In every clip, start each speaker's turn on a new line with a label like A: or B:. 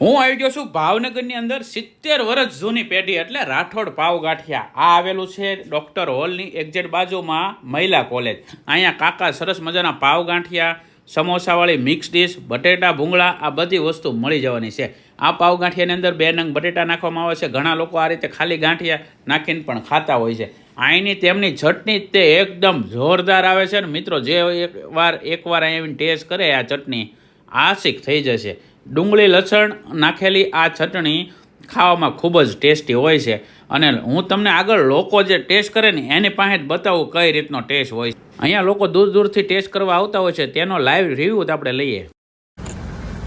A: હું આવી ગયો છું ભાવનગરની અંદર સિત્તેર વર્ષ જૂની પેઢી એટલે રાઠોડ પાવ ગાંઠિયા આ આવેલું છે ડૉક્ટર હોલની એક્ઝેટ બાજુમાં મહિલા કોલેજ. અહીંયા કાકા સરસ મજાના પાવ ગાંઠિયા સમોસાવાળી મિક્સ ડીશ, બટેટા, ભૂંગળા, આ બધી વસ્તુ મળી જવાની છે. આ પાવ ગાંઠિયાની અંદર બે નંગ બટેટા નાખવામાં આવે છે. ઘણા લોકો આ રીતે ખાલી ગાંઠિયા નાખીને પણ ખાતા હોય છે. અહીંની તેમની ચટણી તે એકદમ જોરદાર આવે છે. ને મિત્રો, જે એકવાર એકવાર અહીં ટેસ્ટ કરે આ ચટણી. આશિક થઈ જશે. ડુંગળી, લસણ નાખેલી આ ચટણી ખાવામાં ખૂબ જ ટેસ્ટી હોય છે અને હું તમને આગળ લોકો જે ટેસ્ટ કરે ને એની પાસે જ બતાવું કઈ રીતનો ટેસ્ટ હોય છે. અહીંયા લોકો દૂર દૂરથી ટેસ્ટ કરવા આવતા હોય છે. તેનો લાઈવ રિવ્યૂ તો આપણે લઈએ.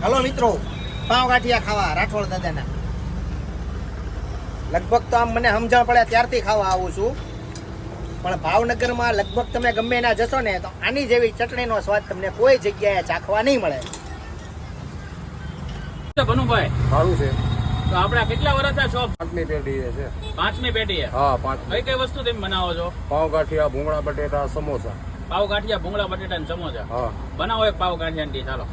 B: હલો મિત્રો પાવ ગાંઠિયા ખાવા, રાઠોડ દાદાના. લગભગ તો આમ મને સમજણ પડે, ત્યારથી ખાવા આવું છું. પણ ભાવનગરમાં લગભગ તમે ગમે ના જશો ને, તો આની જેવી ચટણીનો સ્વાદ તમને કોઈ જગ્યાએ ચાખવા નહીં મળે.
A: ભનુભાઈ
C: સારું છે.
A: તો આપણે કેટલા વર્ષના છો?
C: પાંચમી પેઢી છે.
A: પાંચમી પેઢી
C: હા પાંચ
A: કઈ કઈ વસ્તુ તમે બનાવો છો?
C: પાવ ગાંઠિયા ભૂંગળા બટેટા સમોસા.
A: પાવ ગાંઠિયા ભૂંગળા બટેટા ને સમોસા?
C: હા.
A: બનાવો એક પાવ ગાંઠિયા ટી ચાલો.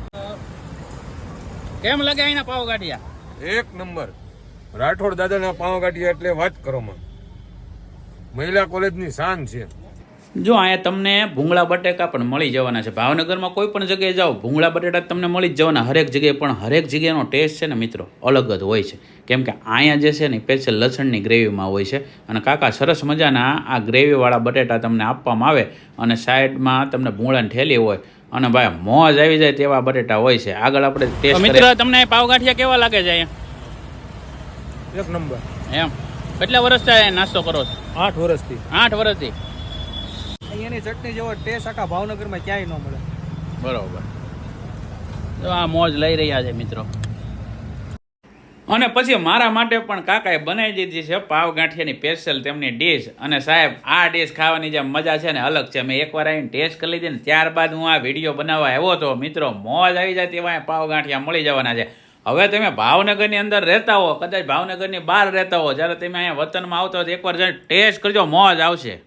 A: કેમ લાગે અહીંના પાવ ગાંઠિયા
C: એક નંબર. રાઠોડ દાદાના પાવ ગાંઠિયા એટલે વાત કરો માં મહિલા કોલેજની શાન છે.
A: જો અહીંયા તમને ભૂંગળા બટેકા પણ મળી જવાના છે. ભાવનગરમાં કોઈ પણ જગ્યાએ જાઓ ભૂંગળા બટેટા તમને મળી જ જવાના હરેક જગ્યાએ પણ હરેક જગ્યાનો ટેસ્ટ છે ને મિત્રો અલગ જ હોય છે. કેમ કે અહીંયા જે છે ને સ્પેશિયલ લસણની ગ્રેવીમાં હોય છે. અને કાકા સરસ મજાના આ ગ્રેવીવાળા બટેટા તમને આપવામાં આવે અને સાઈડમાં તમને ભૂંગળાની ઠેલી હોય. અને ભાઈ મોજ આવી જાય તેવા બટેટા હોય છે. આગળ આપણે ટેસ્ટ મિત્ર તમને પાવગાંઠિયા કેવા લાગે છે અહીંયા?
C: એક નંબર.
A: એમ. કેટલા વર્ષથી નાસ્તો કરો છો?
C: આઠ વર્ષથી
A: આઠ વર્ષથી
B: અહીંયાની ચટણી જેવો ટેસ્ટ આખા ભાવનગરમાં ક્યાંય ન મળે.
A: બરોબર. તો આ મોજ લઈ રહ્યા છે મિત્રો. અને પછી મારા માટે પણ કાકાએ બનાવી દીધી છે પાવ ગાંઠિયાની સ્પેશિયલ તેમની ડીશ અને સાહેબ આ ડીશ ખાવાની જે મજા છે ને અલગ છે. મેં એકવાર આવીને ટેસ્ટ કરી લીધી ને ત્યારબાદ હું આ વીડિયો બનાવવા આવ્યો હતો મિત્રો મોજ આવી જાય તેવા પાવ ગાંઠિયા મળી જવાના છે. હવે તમે ભાવનગરની અંદર રહેતા હો કદાચ ભાવનગરની બહાર રહેતા હો જ્યારે તમે અહીંયા વતનમાં આવતા હો તો એકવાર જઈને ટેસ્ટ કરજો મોજ આવશે.